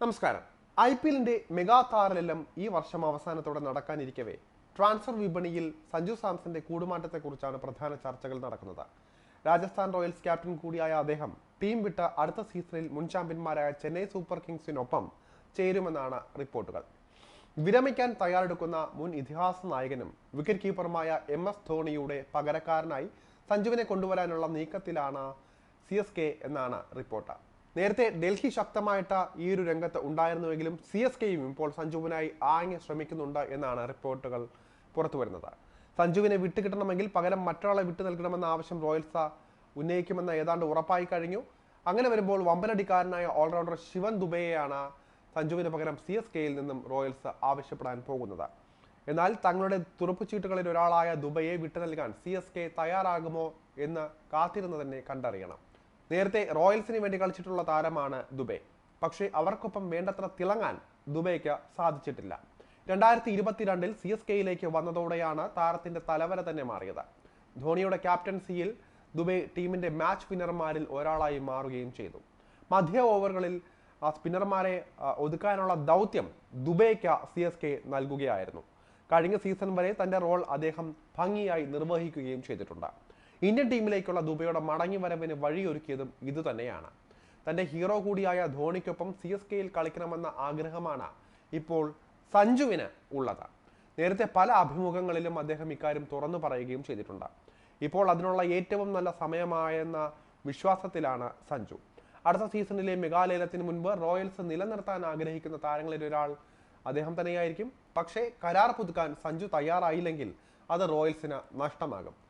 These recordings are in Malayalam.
നമസ്കാരം. ഐ പി എല്ലിന്റെ മെഗാ താരലെല്ലാം ഈ വർഷം അവസാനത്തോടെ നടക്കാനിരിക്കവേ. ട്രാൻസ്ഫർ വിപണിയിൽ സഞ്ജു സാംസന്റെ കൂടുമാറ്റത്തെക്കുറിച്ചാണ് പ്രധാന ചർച്ചകൾ നടക്കുന്നത്. രാജസ്ഥാൻ റോയൽസ് ക്യാപ്റ്റൻ കൂടിയായ അദ്ദേഹം ടീം വിട്ട അടുത്ത സീസണിൽ മുൻ ചാമ്പ്യന്മാരായ ചെന്നൈ സൂപ്പർ കിങ്സിനൊപ്പം ചേരുമെന്നാണ് റിപ്പോർട്ടുകൾ. വിരമിക്കാൻ തയ്യാറെടുക്കുന്ന മുൻ ഇതിഹാസ നായകനും വിക്കറ്റ് കീപ്പറുമായ എം എസ് ധോണിയുടെ പകരക്കാരനായി സഞ്ജുവിനെ കൊണ്ടുവരാനുള്ള നീക്കത്തിലാണ് സി എസ് കെ എന്നാണ് റിപ്പോർട്ട്. നേരത്തെ ഡൽഹി ശക്തമായിട്ട് ഈ ഒരു രംഗത്ത് ഉണ്ടായിരുന്നുവെങ്കിലും സി എസ് കെയും ഇപ്പോൾ സഞ്ജുവിനായി ആങ്ങി ശ്രമിക്കുന്നുണ്ട് എന്നാണ് റിപ്പോർട്ടുകൾ പുറത്തു വരുന്നത്. സഞ്ജുവിനെ വിട്ടുകിട്ടണമെങ്കിൽ പകരം മറ്റൊരാളെ വിട്ടു നൽകണമെന്ന ആവശ്യം റോയൽസ ഉന്നയിക്കുമെന്ന് ഏതാണ്ട് ഉറപ്പായി കഴിഞ്ഞു. അങ്ങനെ വരുമ്പോൾ വമ്പനടിക്കാരനായ ഓൾറൗണ്ടർ ശിവൻ ദുബെയെയാണ് സഞ്ജുവിന് പകരം സി എസ് കെയിൽ നിന്നും റോയൽസ് ആവശ്യപ്പെടാൻ പോകുന്നത്. എന്നാൽ തങ്ങളുടെ തുറപ്പുചീട്ടുകളിൽ ഒരാളായ ദുബൈയെ വിട്ടു നൽകാൻ സി എസ് കെ തയ്യാറാകുമോ എന്ന് കാത്തിരുന്ന് തന്നെ കണ്ടറിയണം. നേരത്തെ റോയൽസിന് വേണ്ടി കളിച്ചിട്ടുള്ള താരമാണ് ദുബൈ. പക്ഷേ അവർക്കൊപ്പം വേണ്ടത്ര തിളങ്ങാൻ ദുബൈക്ക് സാധിച്ചിട്ടില്ല. രണ്ടായിരത്തി ഇരുപത്തിരണ്ടിൽ സി എസ് കെയിലേക്ക് വന്നതോടെയാണ് താരത്തിന്റെ തലവര തന്നെ മാറിയത്. ധോണിയുടെ ക്യാപ്റ്റൻസിയിൽ ദുബൈ ടീമിന്റെ മാച്ച് വിന്നർമാരിൽ ഒരാളായി മാറുകയും ചെയ്തു. മധ്യ ഓവറുകളിൽ സ്പിന്നർമാരെ ഒതുക്കാനുള്ള ദൗത്യം ദുബൈക്ക് സി എസ് കെ നൽകുകയായിരുന്നു. കഴിഞ്ഞ സീസൺ വരെ തന്റെ റോൾ അദ്ദേഹം ഭംഗിയായി നിർവഹിക്കുകയും ചെയ്തിട്ടുണ്ട്. ഇന്ത്യൻ ടീമിലേക്കുള്ള ദുബൈയുടെ മടങ്ങി വരവിന് വഴിയൊരുക്കിയതും ഇതുതന്നെയാണ്. തന്റെ ഹീറോ കൂടിയായ ധോണിക്കൊപ്പം സി എസ് കെയിൽ കളിക്കണമെന്ന ആഗ്രഹമാണ് ഇപ്പോൾ സഞ്ജുവിന് ഉള്ളത്. നേരത്തെ പല അഭിമുഖങ്ങളിലും അദ്ദേഹം ഇക്കാര്യം തുറന്നു പറയുകയും ചെയ്തിട്ടുണ്ട്. ഇപ്പോൾ അതിനുള്ള ഏറ്റവും നല്ല സമയമായെന്ന വിശ്വാസത്തിലാണ് സഞ്ജു. അടുത്ത സീസണിലെ മെഗാലേലത്തിന് മുൻപ് റോയൽസ് നിലനിർത്താൻ ആഗ്രഹിക്കുന്ന താരങ്ങളിൽ ഒരാൾ അദ്ദേഹം തന്നെയായിരിക്കും. പക്ഷേ കരാർ പുതുക്കാൻ സഞ്ജു തയ്യാറായില്ലെങ്കിൽ അത് റോയൽസിന് നഷ്ടമാകും.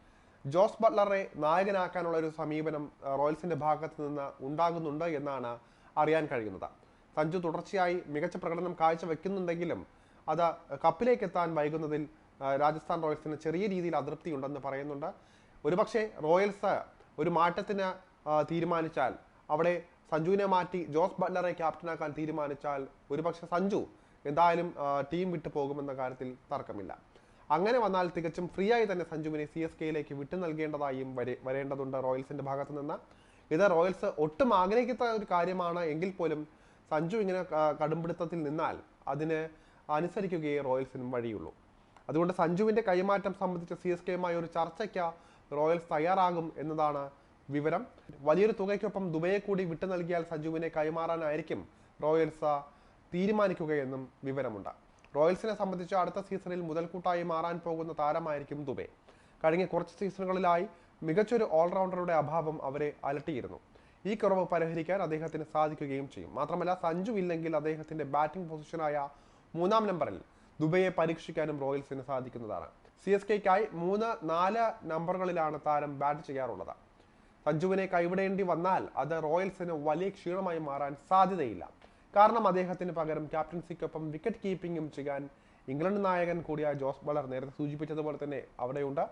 ജോസ് ബട്ട്ലറെ നായകനാക്കാനുള്ള ഒരു സമീപനം റോയൽസിന്റെ ഭാഗത്ത് നിന്ന് ഉണ്ടാകുന്നുണ്ട് എന്നാണ് അറിയാൻ കഴിയുന്നത്. സഞ്ജു തുടർച്ചയായി മികച്ച പ്രകടനം കാഴ്ചവെക്കുന്നുണ്ടെങ്കിലും അത് കപ്പിലേക്ക് എത്താൻ വൈകുന്നതിൽ രാജസ്ഥാൻ റോയൽസിന് ചെറിയ രീതിയിൽ അതൃപ്തി ഉണ്ടെന്ന് പറയുന്നുണ്ട്. ഒരുപക്ഷെ റോയൽസ് ഒരു മാറ്റത്തിന് തീരുമാനിച്ചാൽ അവിടെ സഞ്ജുവിനെ മാറ്റി ജോസ് ബട്ട്ലറെ ക്യാപ്റ്റനാക്കാൻ തീരുമാനിച്ചാൽ ഒരുപക്ഷെ സഞ്ജു എന്തായാലും ടീം വിട്ടു പോകുമെന്ന കാര്യത്തിൽ തർക്കമില്ല. അങ്ങനെ വന്നാൽ തികച്ചും ഫ്രീ ആയി തന്നെ സഞ്ജുവിനെ സി എസ് കെയിലേക്ക് വിട്ടു നൽകേണ്ടതായും വരെ- വരേണ്ടതുണ്ട് റോയൽസിന്റെ ഭാഗത്ത് നിന്ന്. ഇത് റോയൽസ് ഒട്ടും ആഗ്രഹിക്കാത്ത ഒരു കാര്യമാണ് എങ്കിൽ പോലും സഞ്ജു ഇങ്ങനെ കടുംപിടുത്തത്തിൽ നിന്നാൽ അതിന് അനുസരിക്കുകയേ റോയൽസിനും വഴിയുള്ളൂ. അതുകൊണ്ട് സഞ്ജുവിന്റെ കൈമാറ്റം സംബന്ധിച്ച സി എസ് കെയുമായി ഒരു ചർച്ചയ്ക്ക് റോയൽസ് തയ്യാറാകും എന്നതാണ് വിവരം. വലിയൊരു തുകയ്ക്കൊപ്പം ദുബൈയെ കൂടി വിട്ടു നൽകിയാൽ സഞ്ജുവിനെ കൈമാറാനായിരിക്കും റോയൽസ് തീരുമാനിക്കുകയെന്നും വിവരമുണ്ട്. റോയൽസിനെ സംബന്ധിച്ച് അടുത്ത സീസണിൽ മുതൽക്കൂട്ടായി മാറാൻ പോകുന്ന താരമായിരിക്കും ദുബെ. കഴിഞ്ഞ കുറച്ച് സീസണുകളിലായി മികച്ചൊരു ഓൾറൗണ്ടറുടെ അഭാവം അവരെ അലട്ടിയിരുന്നു. ഈ കുറവ് പരിഹരിക്കാൻ അദ്ദേഹത്തിന് സാധിക്കുകയും ചെയ്യും. മാത്രമല്ല സഞ്ജു ഇല്ലെങ്കിൽ അദ്ദേഹത്തിന്റെ ബാറ്റിംഗ് പൊസിഷനായ മൂന്നാം നമ്പറിൽ ദുബൈയെ പരീക്ഷിക്കാനും റോയൽസിന് സാധിക്കുന്നതാണ്. സി എസ് കെക്കായി മൂന്ന് നാല് നമ്പറുകളിലാണ് താരം ബാറ്റ് ചെയ്യാറുള്ളത്. സഞ്ജുവിനെ കൈവിടേണ്ടി വന്നാൽ അത് റോയൽസിന് വലിയ ക്ഷീണമായി മാറാൻ സാധ്യതയില്ല. കാരണം അദ്ദേഹത്തിന് പകരം ക്യാപ്റ്റൻസിക്കൊപ്പം വിക്കറ്റ് കീപ്പിംഗും ചെയ്യാൻ ഇംഗ്ലണ്ട് നായകൻ കൂടിയ ജോസ് ബളർ നേരത്തെ സൂചിപ്പിച്ചതുപോലെ തന്നെ അവിടെയുണ്ട്.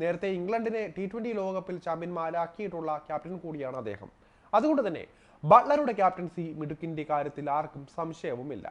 നേരത്തെ ഇംഗ്ലണ്ടിനെ ടി ട്വന്റി ലോകകപ്പിൽ ചാമ്പ്യന്മാരാക്കിയിട്ടുള്ള ക്യാപ്റ്റൻ കൂടിയാണ് അദ്ദേഹം. അതുകൊണ്ട് തന്നെ ബട്ട്ലറുടെ ക്യാപ്റ്റൻസി മിടുക്കിന്റെ കാര്യത്തിൽ ആർക്കും സംശയവുമില്ല.